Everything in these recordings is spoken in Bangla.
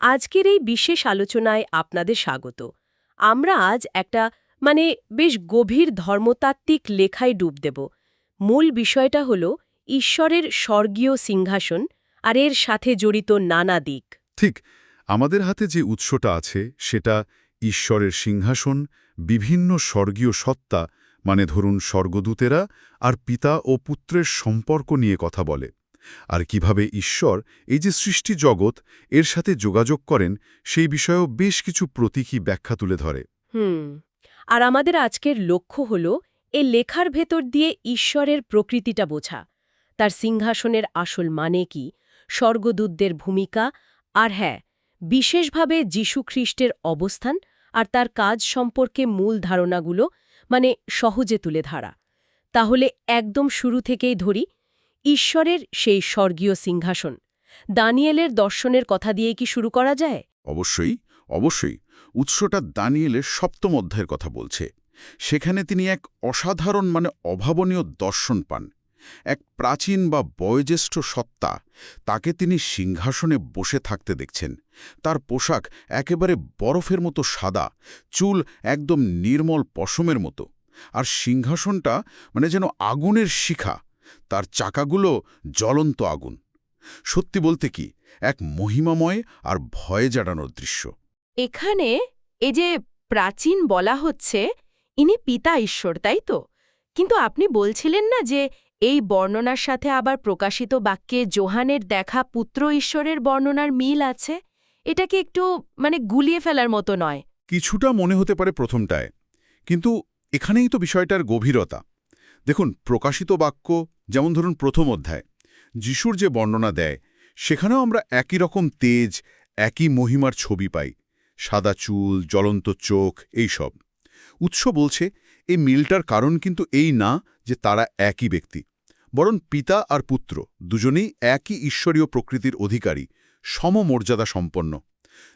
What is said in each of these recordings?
আজকের এই বিশেষ আলোচনায় আপনাদের স্বাগত। আমরা আজ একটা মানে বেশ গভীর ধর্মতাত্ত্বিক লেখায় ডুব দেব। মূল বিষয়টা হল ঈশ্বরের স্বর্গীয় সিংহাসন আর এর সাথে জড়িত নানা দিক। ঠিক, আমাদের হাতে যে উৎসটা আছে সেটা ঈশ্বরের সিংহাসন, বিভিন্ন স্বর্গীয় সত্তা মানে ধরুন স্বর্গদূতেরা আর পিতা ও পুত্রের সম্পর্ক নিয়ে কথা বলে। আর কীভাবে ঈশ্বর এই যে সৃষ্টি জগৎ, এর সাথে যোগাযোগ করেন, সেই বিষয়েও বেশ কিছু প্রতীকী ব্যাখ্যা তুলে ধরে। হুম, আর আমাদের আজকের লক্ষ্য হল এ লেখার ভেতর দিয়ে ঈশ্বরের প্রকৃতিটা বোঝা। তার সিংহাসনের আসল মানে কি, স্বর্গদূতদের ভূমিকা, আর হ্যাঁ বিশেষভাবে যীশুখ্রিস্টের অবস্থান আর তার কাজ সম্পর্কে মূল ধারণাগুলো মানে সহজে তুলে ধরা। তাহলে একদম শুরু থেকেই ধরি ঈশ্বরের সেই স্বর্গীয় সিংহাসন। দানিয়েলের দর্শনের কথা দিয়ে কি শুরু করা যায়? অবশ্যই অবশ্যই। উৎসটা দানিয়েলের সপ্তম অধ্যায়ের কথা বলছে। সেখানে তিনি এক অসাধারণ মানে অভাবনীয় দর্শন পান। এক প্রাচীন বা বয়োজ্যেষ্ঠ সত্তা, তাকে তিনি সিংহাসনে বসে থাকতে দেখছেন। তার পোশাক একেবারে বরফের মতো সাদা, চুল একদম নির্মল পশমের মতো। আর সিংহাসনটা মানে যেন আগুনের শিখা। তার চাকাগুলো জ্বলন্ত আগুন। সত্যি বলতে কি এক মহিমাময় আর ভয়ে জাড়ানোর দৃশ্য। এখানে এ যে প্রাচীন বলা হচ্ছে ইনি পিতা ঈশ্বর তাই তো? কিন্তু আপনি বলছিলেন না যে এই বর্ণনার সাথে আবার প্রকাশিত বাক্যে জোহানের দেখা পুত্র ঈশ্বরের বর্ণনার মিল আছে? এটাকে একটু মানে গুলিয়ে ফেলার মতো নয়। কিছুটা মনে হতে পারে প্রথমটায়। কিন্তু এখানেই তো বিষয়টার গভীরতা। দেখুন প্রকাশিত বাক্য যেমন ধরুন প্রথম অধ্যায়, যিশুর যে বর্ণনা দেয়, সেখানেও আমরা একই রকম তেজ, একই মহিমার ছবি পাই, সাদা চুল, জ্বলন্ত চোখ এইসব উৎস বলছে, এই মিলটার কারণ কিন্তু এই না যে তারা একই ব্যক্তি, বরং পিতা আর পুত্র, দুজনেই একই ঈশ্বরীয় প্রকৃতির অধিকারী, সমমর্যাদা সম্পন্ন।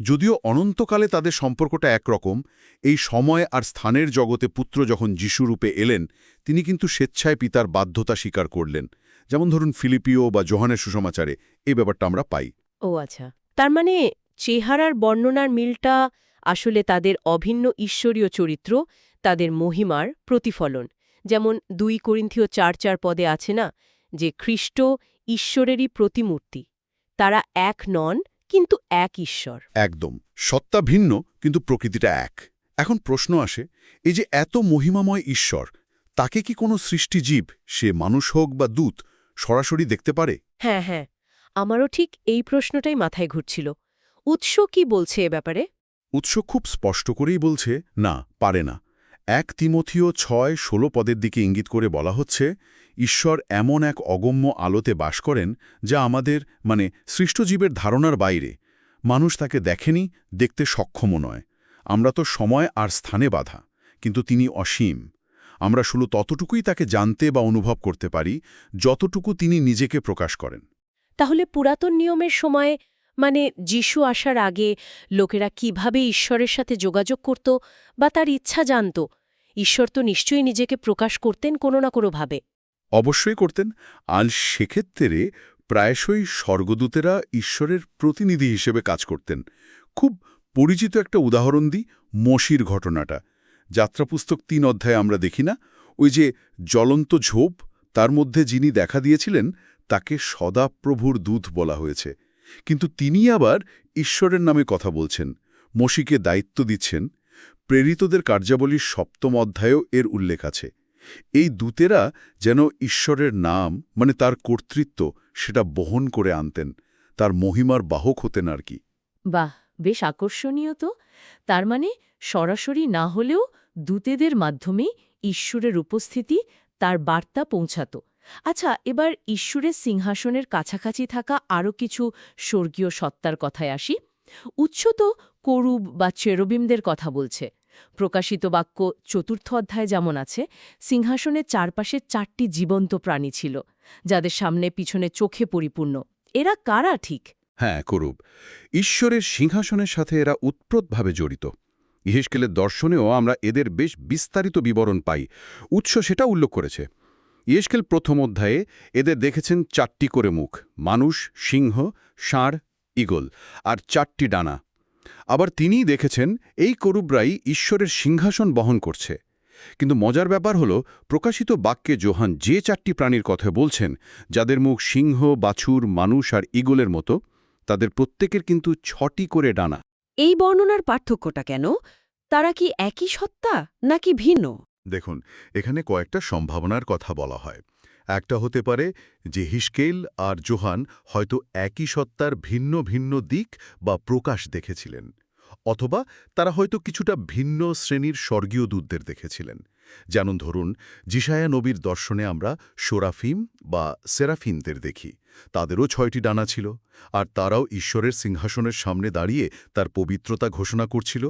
যদিও অনন্তকালে তাদের সম্পর্কটা একরকম, এই সময় আর স্থানের জগতে পুত্র যখন যিশুরূপে এলেন, তিনি কিন্তু স্বেচ্ছায় পিতার বাধ্যতা স্বীকার করলেন। যেমন ধরুন ফিলিপিও বা জোহানের সুসমাচারে এই ব্যাপারটা আমরা পাই। ও আচ্ছা তার মানে চেহারার বর্ণনার মিলটা আসলে তাদের অভিন্ন ঈশ্বরীয় চরিত্র, তাদের মহিমার প্রতিফলন। যেমন দুই করিন্থীয় চার চার পদে আছে না, যে খ্রিস্ট ঈশ্বরেরই প্রতিমূর্তি, তারা এক নন কিন্তু এক ঈশ্বর। একদম। সত্তা ভিন্ন কিন্তু প্রকৃতিটা এক। এখন প্রশ্ন আসে এই যে এত মহিমাময় ঈশ্বর তাকে কি কোনো সৃষ্টিজীব সে মানুষ হোক বা দূত সরাসরি দেখতে পারে? হ্যাঁ হ্যাঁ। আমারও ঠিক এই প্রশ্নটাই মাথায় ঘুরছিল। উৎস কি বলছে এ ব্যাপারে? উৎস খুব স্পষ্ট করেই বলছে না পারে না। এক তিমথিও ছয় ষোলো পদের দিকে ইঙ্গিত করে বলা হচ্ছে, ঈশ্বর এমন এক অগম্য আলোতে বাস করেন যা আমাদের মানে সৃষ্টজীবের ধারণার বাইরে। মানুষ তাকে দেখেনি, দেখতে সক্ষমও নয়। আমরা তো সময় আর স্থানে বাধা, কিন্তু তিনি অসীম। আমরা শুধু ততটুকুই তাকে জানতে বা অনুভব করতে পারি, যতটুকু তিনি নিজেকে প্রকাশ করেন। তাহলে পুরাতন নিয়মের সময় মানে যিশু আসার আগে, লোকেরা কীভাবে ঈশ্বরের সাথে যোগাযোগ করত বা তার ইচ্ছা জানত ঈশ্বর তো নিশ্চয়ই নিজেকে প্রকাশ করতেন কোনো না কোনোভাবে। অবশ্যই করতেন। আর সেক্ষেত্রে প্রায়শই স্বর্গদূতেরা ঈশ্বরের প্রতিনিধি হিসেবে কাজ করতেন। খুব পরিচিত একটা উদাহরণ দিই মসির ঘটনাটা। যাত্রাপুস্তক তিন অধ্যায়ে আমরা দেখি না? ওই যে জ্বলন্ত ঝোপ, তার মধ্যে যিনি দেখা দিয়েছিলেন, তাকে সদাপ্রভুর দূত বলা হয়েছে। কিন্তু তিনি আবার ঈশ্বরের নামে কথা বলছেন। মসিকে দায়িত্ব দিচ্ছেন। প্রেরিতদের কার্যাবলীর সপ্তম অধ্যায়েও এর উল্লেখ আছে। এই দূতেরা যেন ঈশ্বরের নাম মানে তার কর্তৃত্ব, সেটা বহন করে আনতেন। তার মহিমার বাহক হতেন আর কি। বাহ, বেশ আকর্ষণীয় তো। তার মানে সরাসরি না হলেও দূতেদের মাধ্যমেই ঈশ্বরের উপস্থিতি তার বার্তা পৌঁছাত। আচ্ছা এবার ঈশ্বরের সিংহাসনের কাছাকাছি থাকা আরও কিছু স্বর্গীয় সত্তার কথায় আসি। উৎস তো করুব বা চেরোবিমদের কথা বলছে। প্রকাশিত বাক্য চতুর্থ অধ্যায় যেমন আছে, সিংহাসনের চারপাশে চারটি জীবন্ত প্রাণী ছিল, যাদের সামনে পিছনে চোখে পরিপূর্ণ। এরা কারা ঠিক? হ্যাঁ করুব ঈশ্বরের সিংহাসনের সাথে এরা উৎপ্রতভাবে জড়িত। ইহেসকেলের দর্শনেও আমরা এদের বেশ বিস্তারিত বিবরণ পাই। উৎস সেটা উল্লেখ করেছে। ইহেসকেল প্রথম অধ্যায়ে এদের দেখেছেন চারটি করে মুখ, মানুষ, সিংহ, ষাঁড় ইগল আর চারটি ডানা। আবার তিনিই দেখেছেন এই করুবরাই ঈশ্বরের সিংহাসন বহন করছে। কিন্তু মজার ব্যাপার হলো প্রকাশিত বাক্যে জোহান যে চারটি প্রাণীর কথা বলছেন যাদের মুখ সিংহ বাছুর মানুষ আর ইগলের মতো তাদের প্রত্যেকের কিন্তু ছটি করে ডানা। এই বর্ণনার পার্থক্যটা কেন? তারা কি একই সত্তা নাকি ভিন্ন? দেখুন এখানে কয়েকটা সম্ভাবনার কথা বলা হয়। একটা হতে পারে যে হিসকেল আর জোহান হয়তো একই সত্তার ভিন্ন ভিন্ন দিক বা প্রকাশ দেখেছিলেন, অথবা তারা হয়তো কিছুটা ভিন্ন শ্রেণির স্বর্গীয় দূতদের দেখেছিলেন। যেমন ধরুন জিসায়া নবীর দর্শনে আমরা সোরাফিম বা সেরাফিনদের দেখি, তাদেরও ছয়টি ডানা ছিল, আর তারাও ঈশ্বরের সিংহাসনের সামনে দাঁড়িয়ে তার পবিত্রতা ঘোষণা করছিল।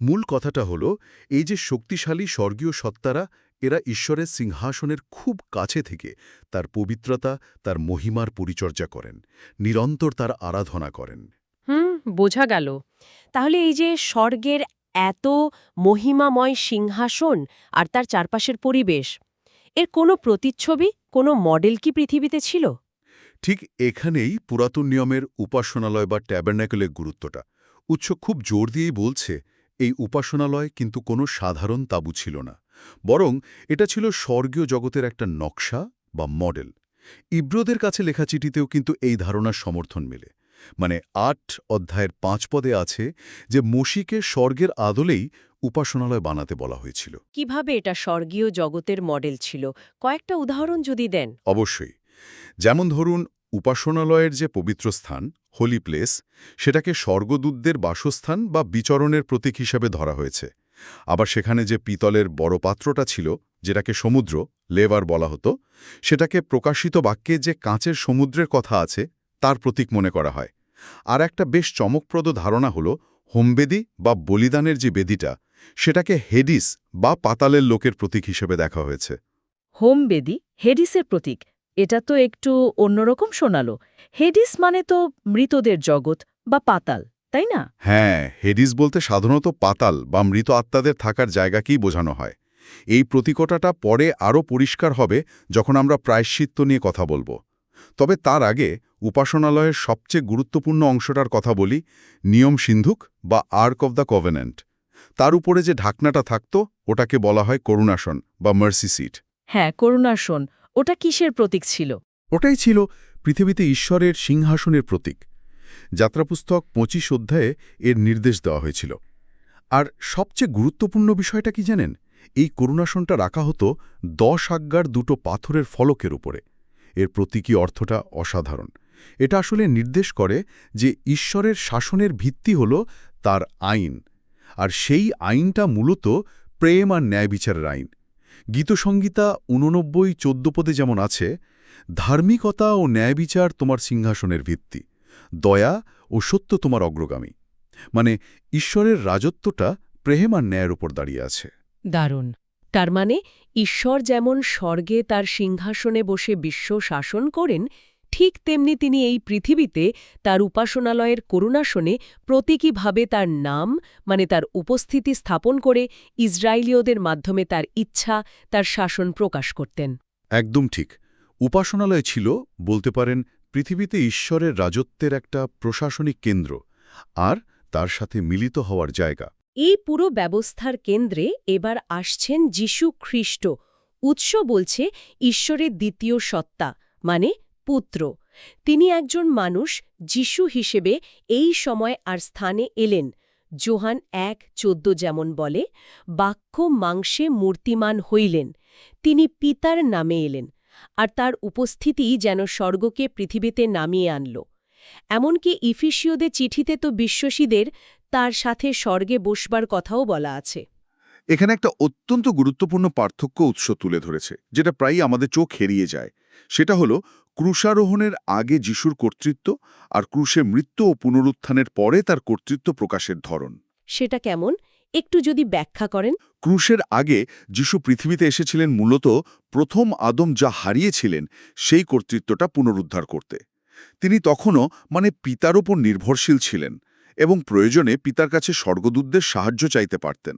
মূল কথাটা হলো, এই যে শক্তিশালী স্বর্গীয় সত্তারা এরা ঈশ্বরের সিংহাসনের খুব কাছে থেকে তার পবিত্রতা তার মহিমার পরিচর্যা করেন নিরন্তর তার আরাধনা করেন। হুম বোঝা গেল। তাহলে এই যে স্বর্গের এত মহিমাময় সিংহাসন আর তার চারপাশের পরিবেশ এর কোনো প্রতিচ্ছবি কোনো মডেল কি পৃথিবীতে ছিল? ঠিক এখানেই পুরাতন নিয়মের উপাসনালয় বা ট্যাবার্নাকেলের গুরুত্বটা। উৎস খুব জোর দিয়েই বলছে এই উপাসনালয় কিন্তু কোনো সাধারণ তাবু ছিল না। বরং এটা ছিল স্বর্গীয় জগতের একটা নকশা বা মডেল। ইব্রোদের কাছে লেখা চিঠিতেও কিন্তু এই ধারণার সমর্থন মেলে। মানে আট অধ্যায়ের পাঁচ পদে আছে যে মসিকে স্বর্গের আদলেই উপাসনালয় বানাতে বলা হয়েছিল। কীভাবে এটা স্বর্গীয় জগতের মডেল ছিল? কয়েকটা উদাহরণ যদি দেন। অবশ্যই। যেমন ধরুন উপাসনালয়ের যে পবিত্র স্থান হোলি প্লেস সেটাকে স্বর্গদূতদের বাসস্থান বা বিচরণের প্রতীক হিসাবে ধরা হয়েছে। আবার সেখানে যে পিতলের বড় পাত্রটা ছিল, যেটাকে সমুদ্র লেভার বলা হতো, সেটাকে প্রকাশিত বাক্যে যে কাঁচের সমুদ্রের কথা আছে, তার প্রতীক মনে করা হয়। আর একটা বেশ চমকপ্রদ ধারণা হল, হোমবেদি বা বলিদানের যে বেদিটা, সেটাকে হেডিস বা পাতালের লোকের প্রতীক হিসেবে দেখা হয়েছে। হোম বেদি হেডিসের প্রতীক, এটা তো একটু অন্যরকম শোনালো। হেডিস মানে তো মৃতদের জগৎ বা পাতাল। তাই না? হ্যাঁ হেডিস বলতে সাধারণত পাতাল বা মৃত আত্মাদের থাকার জায়গাকেই বোঝানো হয়। এই প্রতীকটাটা পরে আরও পরিষ্কার হবে যখন আমরা প্রায়শ্চিত্ত নিয়ে কথা বলব। তবে তার আগে উপাসনালয়ের সবচেয়ে গুরুত্বপূর্ণ অংশটার কথা বলি নিয়ম সিন্ধুক বা আর্ক অব দ্য কভেনেন্ট তার উপরে যে ঢাকনাটা থাকত ওটাকে বলা হয় করুণাসন বা মার্সি সিট হ্যাঁ করুণাসন ওটা কিসের প্রতীক ছিল? ওটাই ছিল পৃথিবীতে ঈশ্বরের সিংহাসনের প্রতীক। যাত্রাপুস্তক পঁচিশ অধ্যায়ে এর নির্দেশ দেওয়া হয়েছিল। আর সবচেয়ে গুরুত্বপূর্ণ বিষয়টা কি জানেন? এই করুণাসনটা রাখা হতো দশ আজ্ঞার দুটো পাথরের ফলকের উপরে। এর প্রতীকী অর্থটা অসাধারণ। এটা আসলে নির্দেশ করে যে ঈশ্বরের শাসনের ভিত্তি হল তার আইন। আর সেই আইনটা মূলত প্রেম আর ন্যায় বিচারের আইন। গীতসংগীতা উননব্বই চোদ্দ পদে যেমন আছে, ধার্মিকতা ও ন্যায় বিচার তোমার সিংহাসনের ভিত্তি। দয়া ও সত্য তোমার অগ্রগামী। মানে ঈশ্বরের রাজত্বটা প্রেম আর ন্যায়ের উপর দাঁড়িয়ে আছে। দারুণ। তার মানে ঈশ্বর যেমন স্বর্গে তার সিংহাসনে বসে বিশ্ব শাসন করেন ঠিক তেমনি তিনি এই পৃথিবীতে তার উপাসনালয়ের করুণাসনে প্রতীকীভাবে তার নাম মানে তার উপস্থিতি স্থাপন করে ইসরায়েলীয়দের মাধ্যমে তার ইচ্ছা তার শাসন প্রকাশ করতেন। একদম ঠিক। উপাসনালয় ছিল বলতে পারেন পৃথিবীতে ঈশ্বরের রাজত্বের একটা প্রশাসনিক কেন্দ্র আর তার সাথে মিলিত হওয়ার জায়গা। এই পুরো ব্যবস্থার কেন্দ্রে এবার আসছেন যিশু খ্রিস্ট। উৎস বলছে ঈশ্বরের দ্বিতীয় সত্তা মানে পুত্র। তিনি একজন মানুষ, যিশু হিসেবে এই সময় আর স্থানে এলেন। জোহান এক, চোদ্দ যেমন বলে, বাক্য মাংসে মূর্তিমান হইলেন। তিনি পিতার নামে এলেন। আর তার উপস্থিতি যেন স্বর্গকে পৃথিবীতে নামিয়ে আনল। এমনকি ইফিসীয়দের চিঠিতে তো বিশ্বসীদের তার সাথে স্বর্গে বসবার কথাও বলা আছে। এখানে একটা অত্যন্ত গুরুত্বপূর্ণ পার্থক্য উৎস তুলে ধরেছে যেটা প্রায়ই আমাদের চোখ হেরিয়ে যায়। সেটা হলো ক্রুশারোহণের আগে যিশুর কর্তৃত্ব আর ক্রুশে মৃত্যু ও পুনরুত্থানের পরে তার কর্তৃত্ব প্রকাশের ধরন। সেটা কেমন? একটু যদি ব্যাখ্যা করেন। ক্রুশের আগে যিশু পৃথিবীতে এসেছিলেন মূলত প্রথম আদম যা হারিয়েছিলেন, সেই কর্তৃত্বটা পুনরুদ্ধার করতে। তিনি তখনও মানে পিতার ওপর নির্ভরশীল ছিলেন এবং প্রয়োজনে পিতার কাছে স্বর্গদূতদের সাহায্য চাইতে পারতেন।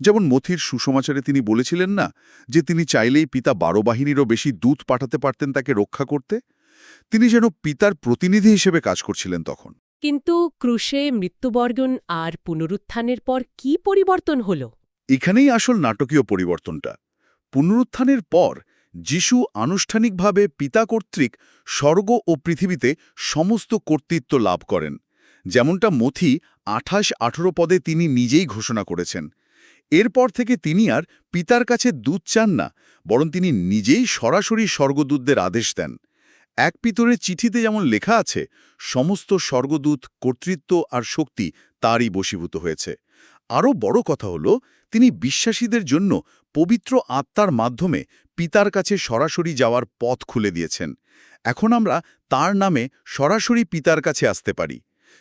যেমন মথির সুসমাচারে তিনি বলেছিলেন না যে তিনি চাইলেই পিতা বারো বাহিনীরও বেশি দূত পাঠাতে পারতেন তাকে রক্ষা করতে? তিনি যেন পিতার প্রতিনিধি হিসেবে কাজ করছিলেন তখন। কিন্তু ক্রুশে মৃত্যুবর্গন আর পুনরুত্থানের পর কি পরিবর্তন হল? এখানেই আসল নাটকীয় পরিবর্তনটা। পুনরুত্থানের পর যিশু আনুষ্ঠানিকভাবে পিতা কর্তৃক স্বর্গ ও পৃথিবীতে সমস্ত কর্তৃত্ব লাভ করেন। যেমনটা মথি আঠাশ আঠেরো পদে তিনি নিজেই ঘোষণা করেছেন। এরপর থেকে তিনি আর পিতার কাছে দুধ চান না, বরং তিনি নিজেই সরাসরি স্বর্গদূতদের আদেশ দেন। এক পিতরের চিঠিতে যেমন লেখা আছে, সমস্ত স্বর্গদূত, কর্তৃত্ব আর শক্তি তারই বশীভূত হয়েছে। আরও বড় কথা হল, তিনি বিশ্বাসীদের জন্য পবিত্র আত্মার মাধ্যমে পিতার কাছে সরাসরি যাওয়ার পথ খুলে দিয়েছেন। এখন আমরা তার নামে সরাসরি পিতার কাছে আসতে পারি।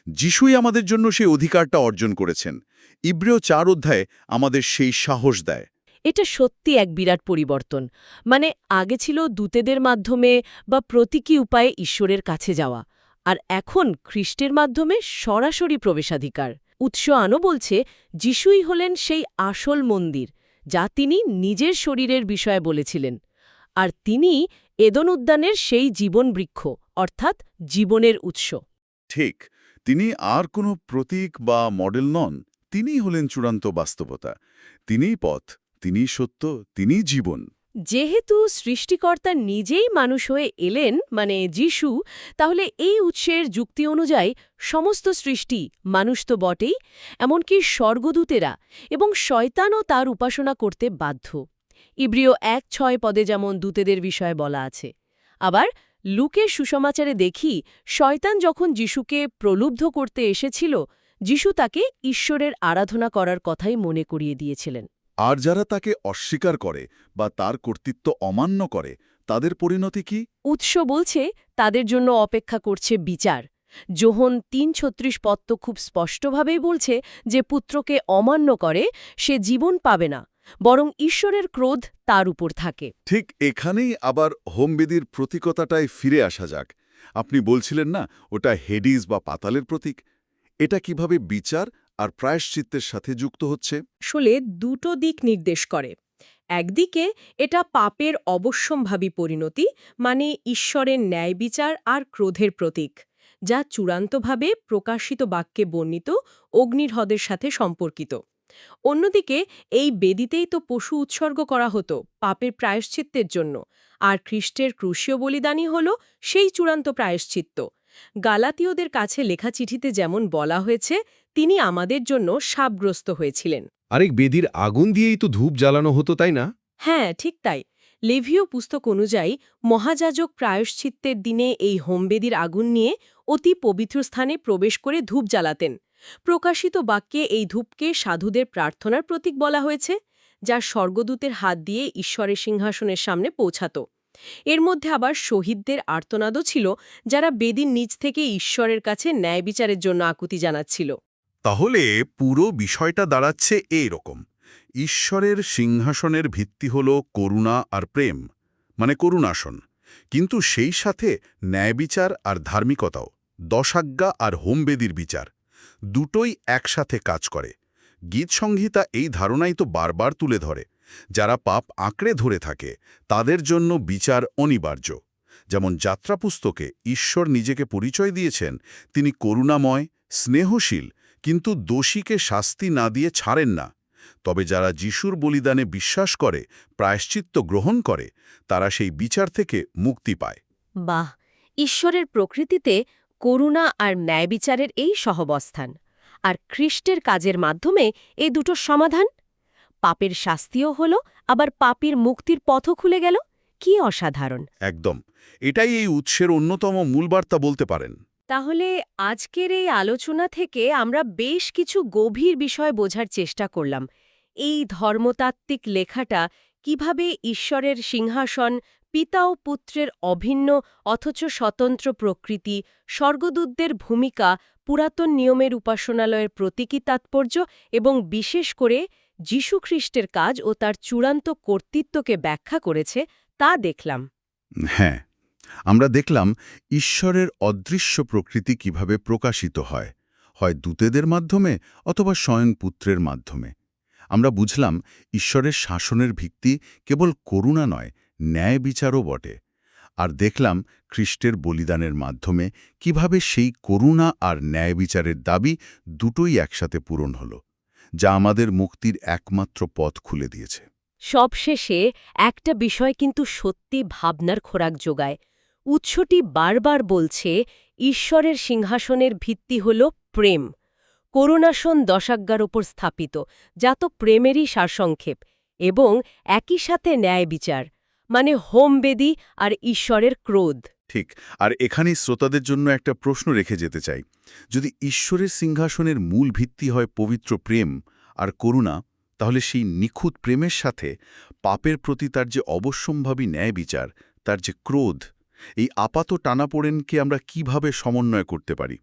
যিশুই আমাদের জন্য সেই অধিকারটা অর্জন করেছেন। ইব্রেও চার অধ্যায়ে আমাদের সেই সাহস দেয়। এটা সত্যি এক বিরাট পরিবর্তন। মানে আগে ছিল দূতেদের মাধ্যমে বা প্রতীকী উপায়ে ঈশ্বরের কাছে যাওয়া, আর এখন খ্রিস্টের মাধ্যমে সরাসরি প্রবেশাধিকার। উৎস আনো বলছে, যিশুই হলেন সেই আসল মন্দির, যা তিনি নিজের শরীরের বিষয়ে বলেছিলেন। আর তিনি এদন উদ্যানের সেই জীবন বৃক্ষ, অর্থাৎ জীবনের উৎস। ঠিক, তিনি আর কোনো প্রতীক বা মডেল নন, তিনিই হলেন চূড়ান্ত বাস্তবতা। তিনিই পথ তিনিই সত্য, তিনিই জীবন। যেহেতু সৃষ্টিকর্তা নিজেই মানুষ হয়ে এলেন মানে যিশু, তাহলে এই উৎসের যুক্তি অনুযায়ী সমস্ত সৃষ্টি মানুষ তো বটেই, এমনকি স্বর্গদূতেরা এবং শয়তানও তার উপাসনা করতে বাধ্য। ইব্রিয় এক ছয় পদে যেমন দূতেদের বিষয়ে বলা আছে। আবার লুকের সুসমাচারে দেখি, শয়তান যখন যিশুকে প্রলুব্ধ করতে এসেছিল, যিশু তাকে ঈশ্বরের আরাধনা করার কথাই মনে করিয়ে দিয়েছিলেন। আর যারা তাকে অস্বীকার করে বা তার কর্তৃত্ব অমান্য করে তাদের পরিণতি কি? উৎস বলছে তাদের জন্য অপেক্ষা করছে বিচার। যোহন তিন ছত্রিশ পদ তো খুব স্পষ্টভাবেই বলছে যে পুত্রকে অমান্য করে সে জীবন পাবে না বরং ঈশ্বরের ক্রোধ তার উপর থাকে। ঠিক এখানেই আবার হোমবেদির প্রতীকতাটায় ফিরে আসা যাক। আপনি বলছিলেন না ওটা হেডিস বা পাতালের প্রতীক। এটা কীভাবে বিচার আর প্রায়শ্চিত্তের সাথে যুক্ত হচ্ছে। আসলে দুটো দিক নির্দেশ করে। একদিকে এটা পাপের অবশ্যম্ভাবী পরিণতি মানে ঈশ্বরের ন্যায় বিচার আর ক্রোধের প্রতীক, যা চূড়ান্তভাবে প্রকাশিত বাক্যে বর্ণিত অগ্নিহ্রদের সাথে সম্পর্কিত। অন্যদিকে এই বেদিতেই তো পশু উৎসর্গ করা হতো পাপের প্রায়শ্চিত্তের জন্য, আর খ্রিস্টের ক্রুশীয় বলিদানই হল সেই চূড়ান্ত প্রায়শ্চিত্ত। গালাতীয়দের কাছে লেখা চিঠিতে যেমন বলা হয়েছে তিনি আমাদের জন্য সাপগ্রস্ত হয়েছিলেন। আরেক বেদির আগুন দিয়েই তো ধূপ জ্বালানো হতো তাই না? হ্যাঁ ঠিক তাই। লেভীয় পুস্তক অনুযায়ী মহাযাজক প্রায়শ্চিত্তের দিনে এই হোমবেদির আগুন নিয়ে অতি পবিত্র স্থানে প্রবেশ করে ধূপ জ্বালাতেন। প্রকাশিত বাক্যে এই ধূপকে সাধুদের প্রার্থনার প্রতীক বলা হয়েছে যা স্বর্গদূতের হাত দিয়ে ঈশ্বরের সিংহাসনের সামনে পৌঁছাত। এর মধ্যে আবার শহীদদের আর্তনাদও ছিল যারা বেদির নিচ থেকে ঈশ্বরের কাছে ন্যায় বিচারের জন্য আকুতি জানাচ্ছিল। তাহলে পুরো বিষয়টা দাঁড়াচ্ছে এই রকম ঈশ্বরের সিংহাসনের ভিত্তি হল করুণা আর প্রেম মানে করুণাসন। কিন্তু সেই সাথে ন্যায়বিচার আর ধার্মিকতাও, দশাজ্ঞা আর হোমবেদির বিচার, দুটোই একসাথে কাজ করে। গীতসংহিতা এই ধারণাই তো বারবার তুলে ধরে, যারা পাপ আঁকড়ে ধরে থাকে, তাদের জন্য বিচার অনিবার্য। যেমন যাত্রাপুস্তকে ঈশ্বর নিজেকে পরিচয় দিয়েছেন, তিনি করুণাময়, স্নেহশীল কিন্তু দোষীকে শাস্তি না দিয়ে ছাড়েন না। তবে যারা যিশুর বলিদানে বিশ্বাস করে প্রায়শ্চিত্ত গ্রহণ করে তারা সেই বিচার থেকে মুক্তি পায়। বাহ! ঈশ্বরের প্রকৃতিতে করুণা আর ন্যায় বিচারের এই সহবস্থান। আর খ্রিস্টের কাজের মাধ্যমে এই দুটো সমাধান? পাপের শাস্তিও হল আবার পাপীর মুক্তির পথও খুলে গেল? কি অসাধারণ! একদম। এটাই এই উৎসের অন্যতম মূল বার্তা বলতে পারেন। তাহলে আজকের এই আলোচনা থেকে আমরা বেশ কিছু গভীর বিষয় বোঝার চেষ্টা করলাম। এই ধর্মতাত্ত্বিক লেখাটা কীভাবে ঈশ্বরের সিংহাসন, পিতা ও পুত্রের অভিন্ন অথচ স্বতন্ত্র প্রকৃতি, স্বর্গদূতদের ভূমিকা, পুরাতন নিয়মের উপাসনালয়ের প্রতীকী তাৎপর্য এবং বিশেষ করে যীশুখ্রিস্টের কাজ ও তার চূড়ান্ত কর্তৃত্বকে ব্যাখ্যা করেছে, তা দেখলাম। হ্যাঁ আমরা দেখলাম ঈশ্বরের অদৃশ্য প্রকৃতি কীভাবে প্রকাশিত হয় হয় দূতেদের মাধ্যমে অথবা স্বয়ং পুত্রের মাধ্যমে। আমরা বুঝলাম ঈশ্বরের শাসনের ভিত্তি কেবল করুণা নয়, ন্যায় বিচারও বটে। আর দেখলাম খ্রিস্টের বলিদানের মাধ্যমে কীভাবে সেই করুণা আর ন্যায় বিচারের দাবি দুটোই একসাথে পূরণ হল, যা আমাদের মুক্তির একমাত্র পথ খুলে দিয়েছে। সবশেষে একটা বিষয় কিন্তু সত্যি ভাবনার খোরাক যোগায় উৎসটি বারবার বলছে, ঈশ্বরের সিংহাসনের ভিত্তি হল প্রেম। করুণাসন দশাজ্ঞার ওপর স্থাপিত, যা তো প্রেমেরই সারসংক্ষেপ, এবং একই সাথে ন্যায় বিচার মানে হোমবেদি আর ঈশ্বরের ক্রোধ। ঠিক, আর এখানেই শ্রোতাদের জন্য একটা প্রশ্ন রেখে যেতে চাই। যদি ঈশ্বরের সিংহাসনের মূল ভিত্তি হয় পবিত্র প্রেম আর করুণা, তাহলে সেই নিখুঁত প্রেমের সাথে পাপের প্রতি তার যে অবশ্যম্ভাবী ন্যায় বিচার, তার যে ক্রোধ এই আপাত টানাপোড়েনকে আমরা কীভাবে সমন্বয় করতে পারি?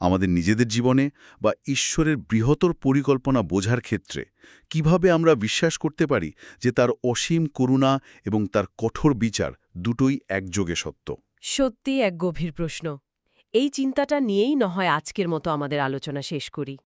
আমাদের নিজেদের জীবনে বা ঈশ্বরের বৃহত্তর পরিকল্পনা বোঝার ক্ষেত্রে কীভাবে আমরা বিশ্বাস করতে পারি যে তার অসীম করুণা এবং তার কঠোর বিচার দুটোই একযোগে সত্য? সত্যি এক গভীর প্রশ্ন। এই চিন্তাটা নিয়েই নয় আজকের মতো আমাদের আলোচনা শেষ করি।